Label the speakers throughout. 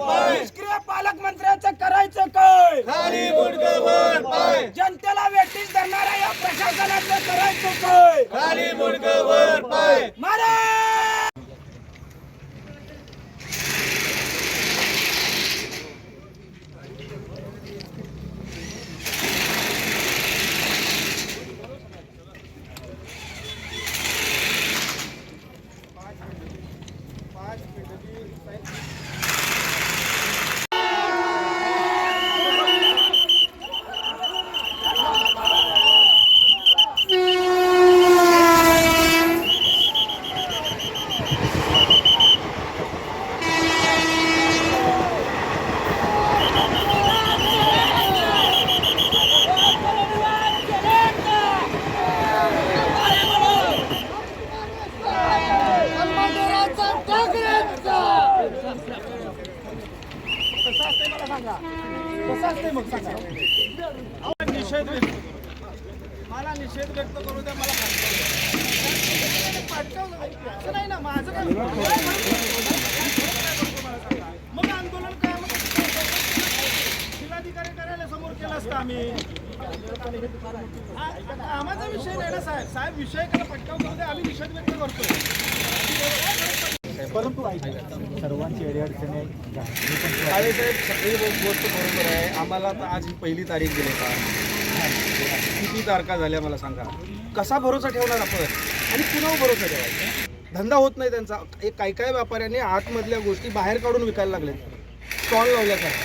Speaker 1: निष्क्रिय पालकमंत्र्याचं करायचं काय? जनतेला वेटीस धरणाऱ्या या प्रशासनाचं करायचं काय?
Speaker 2: निषेध व्यक्त मला निषेध व्यक्त करू द्या मला पाठवलं नाही. असं नाही ना माझं काय मग आंदोलन काय मग जिल्हाधिकारी कार्यालय समोर केलं असतं आम्ही. कामाचा विषय नाही ना साहेब. साहेब विषय करा पटकाव करू द्या. आम्ही निषेध व्यक्त करतो
Speaker 3: परंतु सर्वांची अडीअडचणी आहे
Speaker 4: अरे साहेब सगळी गोष्ट बरोबर आहे. आम्हाला तर आज ही पहिली तारीख दिली का किती तारखा झाल्या मला सांगा. कसा भरोसा ठेवणार आपण? आणि कुणावर भरोसा ठेवायचा? धंदा होत नाही त्यांचा. एक काही काही व्यापाऱ्यांनी आतमधल्या गोष्टी बाहेर काढून विकायला लागले स्टॉल लावल्यासारखा.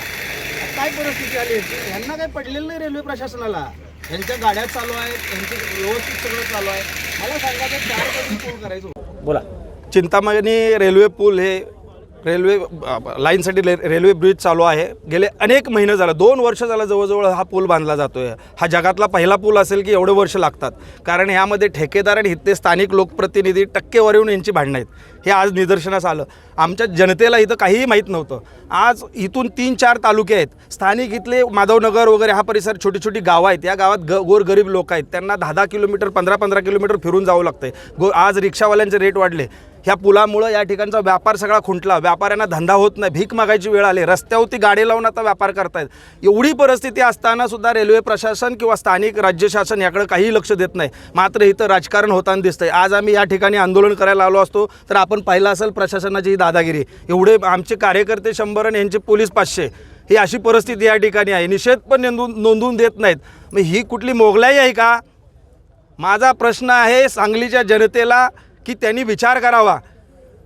Speaker 4: आता काय परिस्थिती आली? यांना काही पडलेलं नाही रेल्वे प्रशासनाला. यांच्या गाड्या चालू आहेत. यांचं व्यवस्थित सगळं चालू आहे. मला सांगा तर चार कधी पूल करायचं?
Speaker 5: बोला.
Speaker 4: चिंतामणी रेल्वे पूल हे रेल्वे लाईनसाठी रेल्वे ब्रिज चालू आहे. गेले अनेक महिने झालं दोन वर्ष झालं जवळजवळ हा पूल बांधला जातो आहे हा जगातला पहिला पूल असेल की एवढे वर्ष लागतात. कारण ह्यामध्ये ठेकेदार आणि इथले स्थानिक लोकप्रतिनिधी टक्केवारीहून यांची भांडणं आहेत. हे आज निदर्शनास आलं. आमच्या जनतेला इथं काहीही माहीत नव्हतं. आज इथून तीन चार तालुके आहेत. स्थानिक इथले माधवनगर वगैरे हा परिसर छोटी छोटी गावं आहेत. या गावात ग गोरगरीब लोक आहेत. त्यांना दहा दहा किलोमीटर पंधरा पंधरा किलोमीटर फिरून जावं लागतं गो आज रिक्षावाल्यांचे रेट वाढले. ह्या पुलामुळं या ठिकाणचा व्यापार सगळा खुंटला. व्यापाऱ्यांना धंदा होत नाही. भीक मागायची वेळ आली. रस्त्यावरती गाडी लावून आता व्यापार करतायत. एवढी परिस्थिती असताना सुद्धा रेल्वे प्रशासन किंवा स्थानिक राज्य शासन याकडे काही लक्ष देत नाही. मात्र इथं राजकारण होताना दिसतंय. आज आम्ही या ठिकाणी आंदोलन करायला आलो असतो. तर आपण आपण पाहिलं असेल प्रशासनाची ही दादागिरी. एवढे आमचे कार्यकर्ते शंभर आणि यांचे पोलीस पाचशे. ही अशी परिस्थिती या ठिकाणी आहे. निषेध पण नोंदून नोंदवून देत नाहीत. मग ही कुठली मोगलाई आहे का? माझा प्रश्न आहे सांगलीच्या जनतेला की त्यांनी विचार करावा.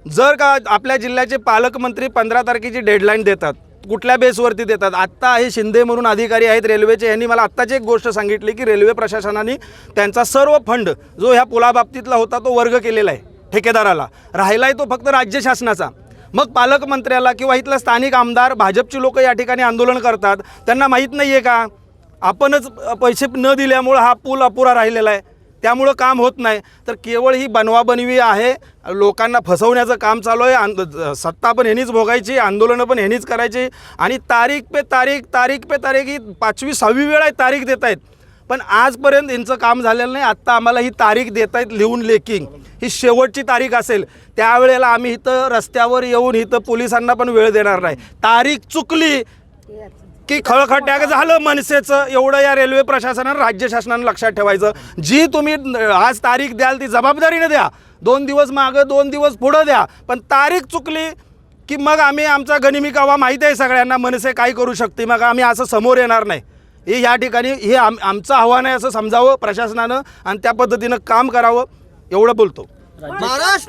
Speaker 4: जर का आपल्या जिल्ह्याचे पालकमंत्री पंधरा तारखेची डेडलाईन देतात कुठल्या बेसवरती देतात? आत्ता हे शिंदे म्हणून अधिकारी आहेत रेल्वेचे. यांनी मला आत्ताची एक गोष्ट सांगितली की रेल्वे प्रशासनाने त्यांचा सर्व फंड जो ह्या पुलाबाबतीतला होता तो वर्ग केलेला आहे. ठेकेदाराला. राहिला आहे तो फक्त राज्य शासनाचा. मग पालकमंत्र्याला किंवा इथलं स्थानिक आमदार भाजपची लोक या ठिकाणी आंदोलन करतात. त्यांना माहीत नाही आहे का? आपणच पैसे न दिल्यामुळं हा पूल अपुरा राहिलेला आहे. त्यामुळं काम होत नाही. तर केवळ ही बनवाबनवी आहे. लोकांना फसवण्याचं काम चालू आहे. आंद सत्ता पण ह्यानीच भोगायची आंदोलनं पण ह्यानीच करायची. आणि तारीख पे तारीख तारीख पे तारीख ही पाचवी सहावी वेळा तारीख देत आहेत पण आजपर्यंत यांचं काम झालेलं नाही. आत्ता आम्हाला ही तारीख देत आहेत लिहून लेकिंग. ही शेवटची तारीख असेल. त्यावेळेला आम्ही इथं रस्त्यावर येऊन इथं पोलिसांना पण वेळ देणार नाही. तारीख चुकली की खळखट्याक झालं मनसेचं. एवढं या रेल्वे प्रशासनानं राज्य शासनानं लक्षात ठेवायचं. जी तुम्ही आज तारीख द्याल ती जबाबदारीने द्या. दोन दिवस मागं दोन दिवस पुढं द्या. पण तारीख चुकली की मग आम्ही आमचा गनिमी कावा माहीत आहे सगळ्यांना. मनसे काय करू शकते मग आम्ही असं समोर येणार नाही. हे या ठिकाणी हे आम आमचं आव्हान आहे असं समजावं प्रशासनानं आणि त्या पद्धतीनं काम करावं एवढं बोलतो.
Speaker 5: महाराष्ट्र!